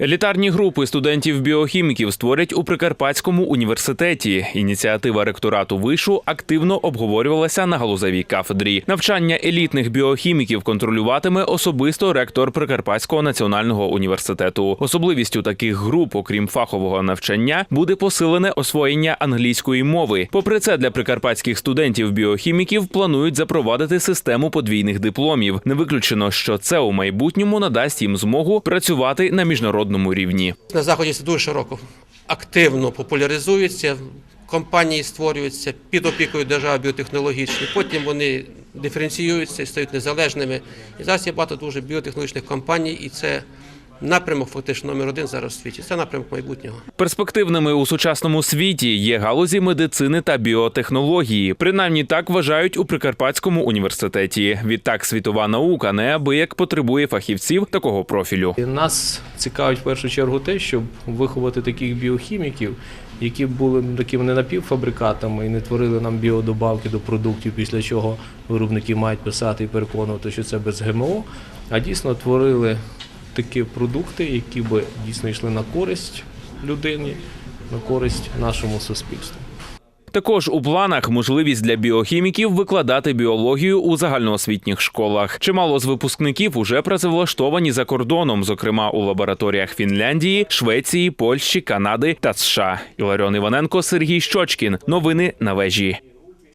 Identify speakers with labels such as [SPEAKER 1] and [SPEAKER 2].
[SPEAKER 1] Елітарні групи студентів-біохіміків створять у Прикарпатському університеті. Ініціатива ректорату вишу активно обговорювалася на галузевій кафедрі. Навчання елітних біохіміків контролюватиме особисто ректор Прикарпатського національного університету. Особливістю таких груп, окрім фахового навчання, буде посилене освоєння англійської мови. Попри це, для прикарпатських студентів-біохіміків планують запровадити систему подвійних дипломів. Не виключено, що це у майбутньому надасть їм змогу працювати на міжнародному рівні.
[SPEAKER 2] На заході це дуже широко активно популяризується. Компанії створюються під опікою держави біотехнологічні. потім вони диференціюються стають незалежними. І зараз є багато дуже біотехнологічних компаній, і це напрямок фактично номер один зараз у світі. Це напрямок майбутнього.
[SPEAKER 1] Перспективними у сучасному світі є галузі медицини та біотехнології. Принаймні так вважають у Прикарпатському університеті. Відтак світова наука неабияк потребує фахівців такого профілю.
[SPEAKER 3] Нас цікавить в першу чергу те, щоб виховати таких біохіміків, які були такими не напівфабрикатами і не творили нам біодобавки до продуктів, після чого виробники мають писати і переконувати, що це без ГМО, а дійсно творили такі продукти, які би дійсно йшли на користь людині, на користь нашому суспільству.
[SPEAKER 1] Також у планах можливість для біохіміків викладати біологію у загальноосвітніх школах. Чимало з випускників уже працевлаштовані за кордоном, зокрема у лабораторіях Фінляндії, Швеції, Польщі, Канади та США. Іларіон Іваненко, Сергій Щочкін. Новини на вежі.